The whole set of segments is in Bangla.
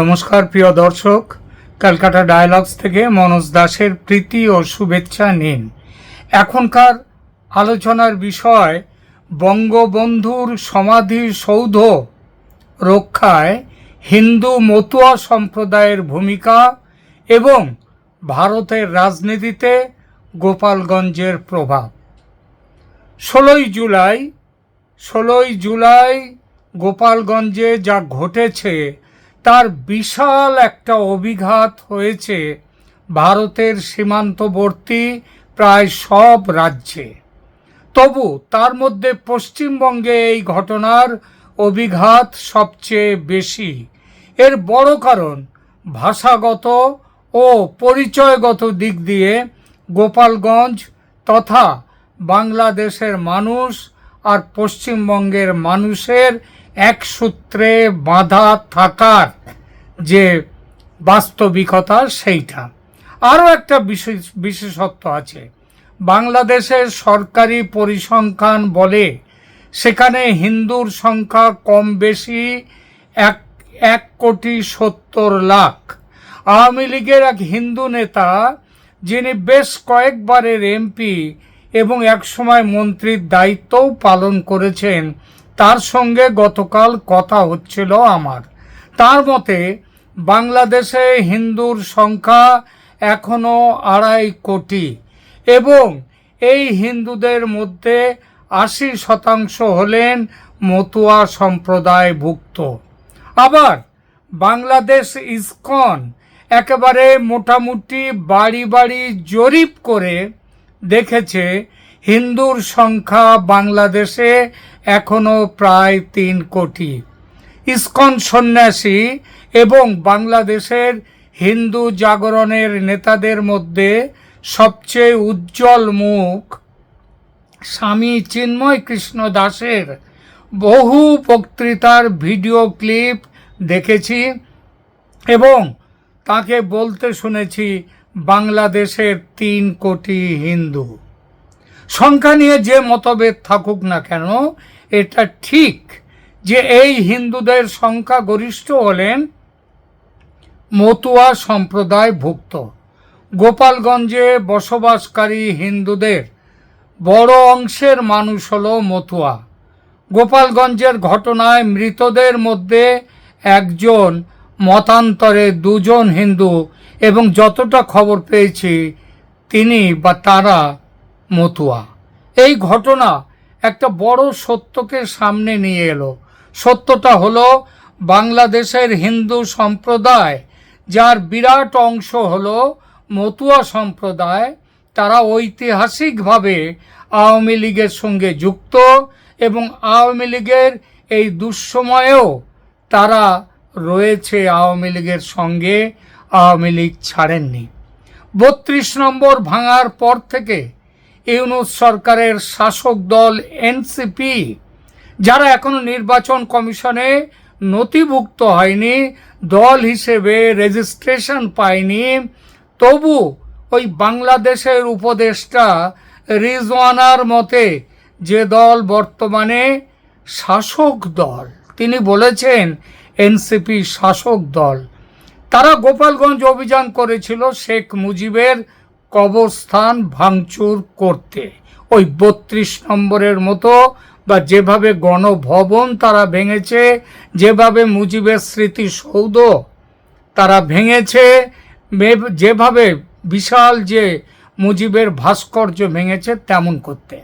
নমস্কার, প্রিয় দর্শক। ক্যালকাটা ডায়ালগস থেকে মনোজ দাসের প্রীতি ও শুভেচ্ছা নিন। এখনকার আলোচনার বিষয়, বঙ্গবন্ধুর সমাধি সৌধ রক্ষায় হিন্দু মতুয়া সম্প্রদায়ের ভূমিকা এবং ভারতের রাজনীতিতে গোপালগঞ্জের প্রভাব। ষোলোই জুলাই ষোলোই জুলাই গোপালগঞ্জে যা ঘটেছে তার বিশাল একটা অভিঘাত হয়েছে ভারতের সীমান্তবর্তী প্রায় সব রাজ্যে। তবু তার মধ্যে পশ্চিমবঙ্গে এই ঘটনার অভিঘাত সবচেয়ে বেশি। এর বড় কারণ ভাষাগত ও পরিচয়গত দিক দিয়ে গোপালগঞ্জ তথা বাংলাদেশের মানুষ আর পশ্চিমবঙ্গের মানুষের এক সূত্রে বাঁধা থাকার যে বাস্তবিকতা সেইটা। আরও একটা বিশেষ, বিশেষত্ব আছে। বাংলাদেশের সরকারি পরিসংখ্যান বলে সেখানে হিন্দুর সংখ্যা কম বেশি এক এক কোটি সত্তর লাখ। আওয়ামী লীগের এক হিন্দু নেতা, যিনি বেশ কয়েকবারের এমপি এবং একসময় মন্ত্রীর দায়িত্বও পালন করেছেন তার সঙ্গে গতকাল কথা হচ্ছিল আমার। তার মতে, বাংলাদেশে হিন্দুর সংখ্যা এখনও আড়াই কোটি এবং এই হিন্দুদের মধ্যে আশি শতাংশ হলেন মতুয়া সম্প্রদায়ভুক্ত। আবার বাংলাদেশ ইসকন একেবারে মোটামুটি বাড়ি বাড়ি জরিপ করে দেখেছে হিন্দুর সংখ্যা বাংলাদেশে এখনও প্রায় তিন কোটি। ইসকন সন্ন্যাসী এবং বাংলাদেশের হিন্দু জাগরণের নেতাদের মধ্যে সবচেয়ে উজ্জ্বল মুখ স্বামী চিন্ময় কৃষ্ণ দাসের। বহু বক্তৃতার ভিডিও ক্লিপ দেখেছি এবং তাকে বলতে শুনেছি, বাংলাদেশের তিন কোটি হিন্দু। সংখ্যা নিয়ে যে মতভেদ থাকুক না কেন, এটা ঠিক যে এই হিন্দুদের সংখ্যা গরিষ্ঠ হলেন মতুয়া সম্প্রদায়ভুক্ত। গোপালগঞ্জে বসবাসকারী হিন্দুদের বড় অংশের মানুষ হল মতুয়া। গোপালগঞ্জের ঘটনায় মৃতদের মধ্যে একজন, মতান্তরে দুজন হিন্দু এবং যতটা খবর পেয়েছি, তিনি বা তারা মতুয়া। এই ঘটনা একটা বড় সত্যকে সামনে নিয়ে এলো। সত্যটা হলো বাংলাদেশের হিন্দু সম্প্রদায়, যার বিরাট অংশ হলো মতুয়া সম্প্রদায়, তারা ঐতিহাসিকভাবে আওয়ামী লীগের সঙ্গে যুক্ত এবং আওয়ামী লীগের এই দুঃসময়েও তারা রয়েছে আওয়ামী লীগের সঙ্গে, আওয়ামী লীগ ছাড়েননি। বত্রিশ নম্বর ভাঙার পর থেকে ইউনুস সরকারের শাসক দল এনসিপি, যারা এখনও নির্বাচন কমিশনে নথিভুক্ত হয়নি, দল হিসেবে রেজিস্ট্রেশন পায়নি, তবু ওই বাংলাদেশের উপদেষ্টা রিজওয়ানার মতে যে দল বর্তমানে শাসক দল, তিনি বলেছেন এনসিপি শাসক দল। তারা গোপালগঞ্জ অভিযান করেছিল শেখ মুজিবের কবরস্থান ভাঙচুর করতে। ওই বত্রিশ নম্বরের মতো বা যেভাবে গণভবন তারা ভেঙেছে, যেভাবে মুজিবের স্মৃতিসৌধ তারা ভেঙেছে যেভাবে বিশাল যে মুজিবের ভাস্কর্য ভেঙেছে তেমন করতে।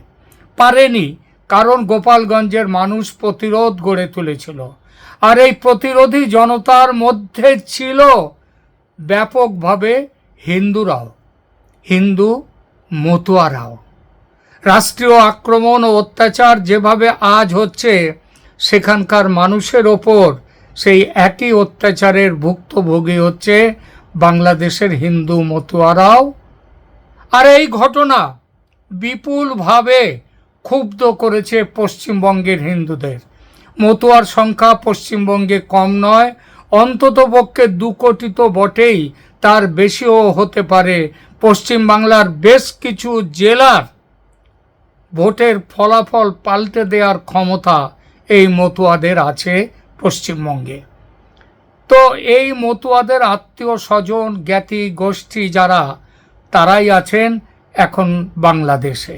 পারেনি, কারণ গোপালগঞ্জের মানুষ প্রতিরোধ গড়ে তুলেছিল। আর এই প্রতিরোধী জনতার মধ্যে ছিল ব্যাপকভাবে হিন্দুরাও। হিন্দু মতুয়ারাও। রাষ্ট্রীয় আক্রমণ ও অত্যাচার যেভাবে আজ হচ্ছে, সেখানকার মানুষের ওপর সেই একই অত্যাচারের ভুক্তভোগী হচ্ছে বাংলাদেশের হিন্দু মতুয়ারাও। আর এই ঘটনা বিপুলভাবে ক্ষুব্ধ করেছে পশ্চিমবঙ্গের হিন্দুদের। মতুয়ার সংখ্যা পশ্চিমবঙ্গে কম নয়, অন্ততপক্ষে দু কোটি তো বটেই, তার বেশিও হতে পারে পশ্চিমবাংলার বেশ কিছু জেলার ভোটের ফলাফল পাল্টে দেওয়ার ক্ষমতা এই মতুয়াদের আছে পশ্চিমবঙ্গে। তো এই মতুয়াদের আত্মীয় স্বজন, জ্ঞাতি, গোষ্ঠী যারা, তারাই আছেন এখন বাংলাদেশে।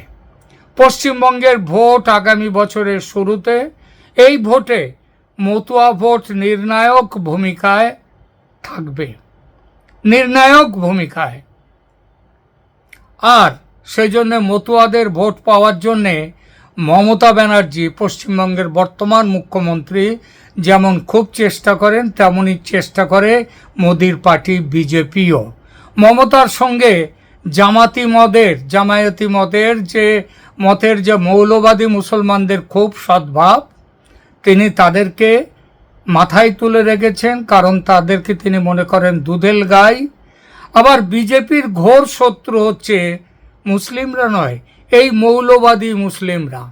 পশ্চিমবঙ্গের ভোট আগামী বছরের শুরুতে, এই ভোটে মতুয়া ভোট নির্ণায়ক ভূমিকায় থাকবে। নির্ণায়ক ভূমিকায়। আর সেই জন্য মতুয়াদের ভোট পাওয়ার জন্যে মমতা ব্যানার্জি পশ্চিমবঙ্গের বর্তমান মুখ্যমন্ত্রী যেমন খুব চেষ্টা করেন, তেমনই চেষ্টা করে মোদির পার্টি বিজেপিও। মমতার সঙ্গে জামাতি মদের, জামায়াতি মদের যে, মতের যে মৌলবাদী মুসলমানদের খুব সদ্ভাব, তিনি তাদেরকে মাথায় তুলে রেখেছেন, কারণ তাদেরকে তিনি মনে করেন দুধেল গাই। আবার বিজেপির ঘোর শত্রু হচ্ছে মুসলিমরা নয়, এই মৌলবাদী মুসলিমরা।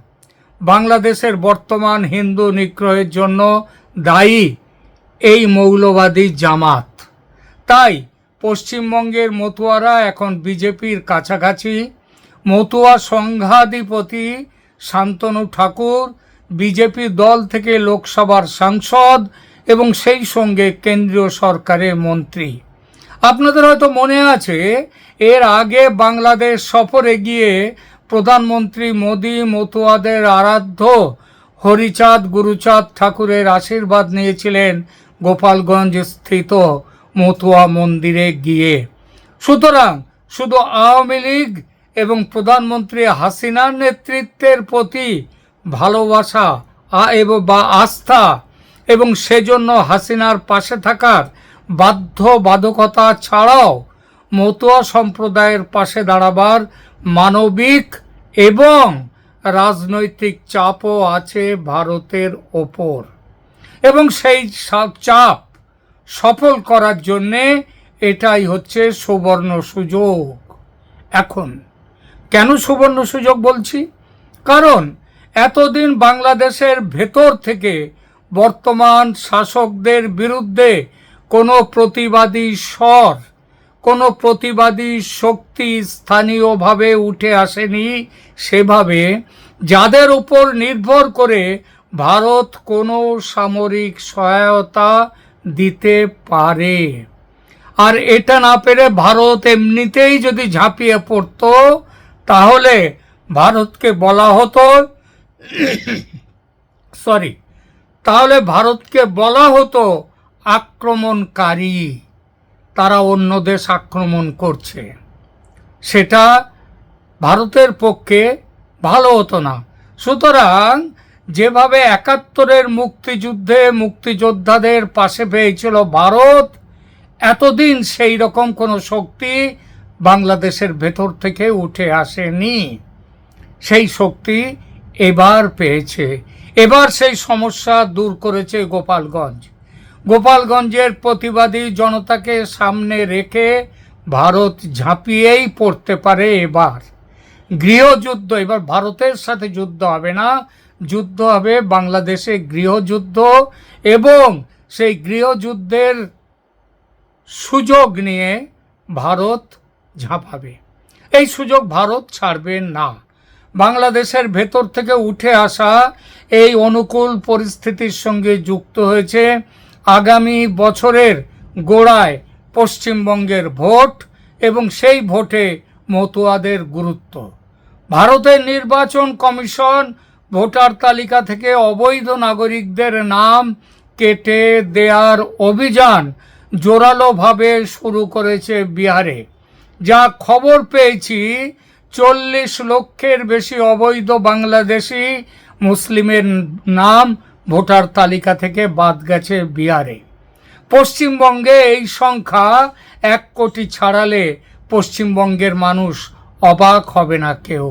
বাংলাদেশের বর্তমান হিন্দু নিগ্রহের জন্য দায়ী এই মৌলবাদী জামাত। তাই পশ্চিমবঙ্গের মতুয়ারা এখন বিজেপির কাছাকাছি। মতুয়া সংঘাধিপতি শান্তনু ঠাকুর, বিজেপি দল থেকে লোকসভার সাংসদ এবং সেই সঙ্গে কেন্দ্রীয় সরকারের মন্ত্রী। আপনাদের হয়তো মনে আছে, এর আগে বাংলাদেশ সফরে গিয়ে প্রধানমন্ত্রী মোদী মতুয়াদের আরাধ্য হরিচাঁদ, গুরুচাঁদ ঠাকুরের আশীর্বাদ নিয়েছিলেন গোপালগঞ্জ স্থিত মতুয়া মন্দিরে গিয়ে। সুতরাং শুধু আওয়ামী লীগ এবং প্রধানমন্ত্রী হাসিনার নেতৃত্বের প্রতি ভালোবাসা বা আস্থা এবং সেজন্য হাসিনার পাশে থাকার বাধ্যবাধকতা ছাড়াও মতুয়া সম্প্রদায়ের পাশে দাঁড়াবার মানবিক এবং রাজনৈতিক চাপও আছে ভারতের ওপর। এবং সেই চাপ সফল করার জন্যে এটাই হচ্ছে সুবর্ণ সুযোগ। এখন কেন সুবর্ণ সুযোগ বলছি? কারণ এতদিন বাংলাদেশের ভেতর থেকে বর্তমান শাসকদের বিরুদ্ধে কোনো প্রতিবাদী স্বর, কোনো প্রতিবাদী শক্তি স্থানীয়ভাবে উঠে আসেনি সেভাবে, যাদের উপর নির্ভর করে ভারত কোনো সামরিক সহায়তা দিতে পারে। আর এটা না পেরে ভারত এমনিতেই যদি ঝাঁপিয়ে পড়তো, তাহলে ভারতকে বলা হতো, সরি, তাহলে ভারতকে বলা হতো আক্রমণকারী, তারা অন্য দেশ আক্রমণ করছে। সেটা ভারতের পক্ষে ভালো হতো না। সুতরাং যেভাবে একাত্তরের মুক্তিযুদ্ধে মুক্তিযোদ্ধাদের পাশে পেয়েছিল ভারত, এতদিন সেই রকম কোনো শক্তি বাংলাদেশের ভেতর থেকে উঠে আসেনি। সেই শক্তি এবার পেয়েছে। এবার সেই সমস্যা দূর করেছে গোপালগঞ্জ। গোপালগঞ্জের প্রতিবাদী জনতাকে সামনে রেখে ভারত ঝাঁপিয়েই পড়তে পারে এবার। গৃহযুদ্ধ, এবার ভারতের সাথে যুদ্ধ হবে না। যুদ্ধ হবে বাংলাদেশে গৃহযুদ্ধ এবং সেই গৃহযুদ্ধের সুযোগ নিয়ে ভারত ঝাঁপাবে। এই সুযোগ ভারত ছাড়বে না। বাংলাদেশের ভেতর থেকে উঠে আসা এই অনুকূল পরিস্থিতির সঙ্গে যুক্ত হয়েছে আগামী বছরের গোড়ায় পশ্চিমবঙ্গের ভোট এবং সেই ভোটে মতুয়াদের গুরুত্ব। ভারতের নির্বাচন কমিশন ভোটার তালিকা থেকে অবৈধ নাগরিকদের নাম কেটে দেয়ার অভিযান জোরালোভাবে শুরু করেছে বিহারে। যা খবর পেয়েছি, চল্লিশ লক্ষের বেশি অবৈধ বাংলাদেশি মুসলিমের নাম ভোটার তালিকা থেকে বাদ গেছে বিহারে। পশ্চিমবঙ্গে এই সংখ্যা এক কোটি ছাড়ালে পশ্চিমবঙ্গের মানুষ অবাক হবে না কেউ।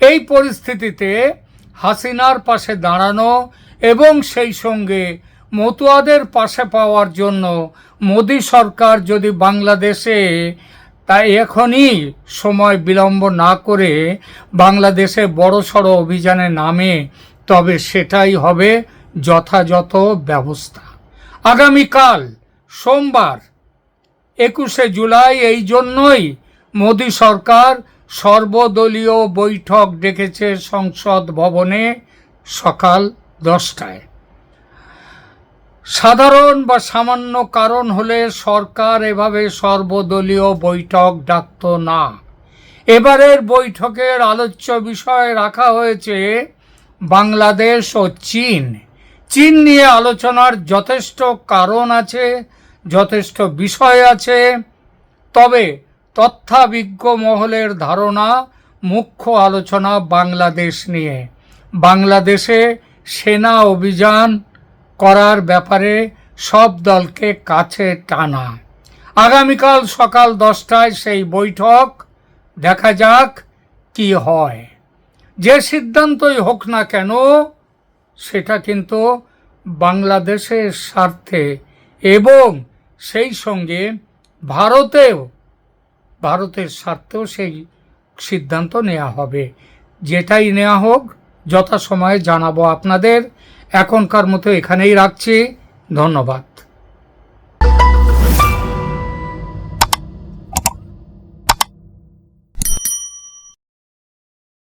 এই পরিস্থিতিতে হাসিনার পাশে দাঁড়ানো এবং সেই সঙ্গে মতুয়াদের পাশে পাওয়ার জন্য মোদী সরকার যদি বাংলাদেশে তাই এখনই সময় বিলম্ব না করে বাংলাদেশে বড়সড় অভিযানে নামে তবে সেটাই হবে যথাযথ ব্যবস্থা। আগামীকাল সোমবার, একুশে জুলাই, এই জন্যই মোদী সরকার সর্বদলীয় বৈঠক ডেকেছে সংসদ ভবনে সকাল দশটায়। সাধারণ বা সামান্য কারণ হলে সরকার এভাবে সর্বদলীয় বৈঠক ডাকত না। এবারের বৈঠকের আলোচ্য বিষয় রাখা হয়েছে বাংলাদেশ ও চীন। চীন নিয়ে আলোচনার যথেষ্ট কারণ আছে, যথেষ্ট বিষয় আছে। তবে তথ্যাবিজ্ঞ মহলের ধারণা, মুখ্য আলোচনা বাংলাদেশ নিয়ে। বাংলাদেশে সেনা অভিযান করার ব্যাপারে সব দলকে কাছে টানা। আগামীকাল সকাল দশটায় সেই বৈঠক। দেখা যাক কি হয়। যে সিদ্ধান্তই হোক না কেন, সেটা কিন্তু বাংলাদেশের স্বার্থে এবং সেই সঙ্গে ভারতেও, ভারতের স্বার্থেও সেই সিদ্ধান্ত নেওয়া হবে। যেটাই নেওয়া হোক, যথাসময়ে জানাব আপনাদের। এখনকার মতো এখানেই রাখছি। ধন্যবাদ।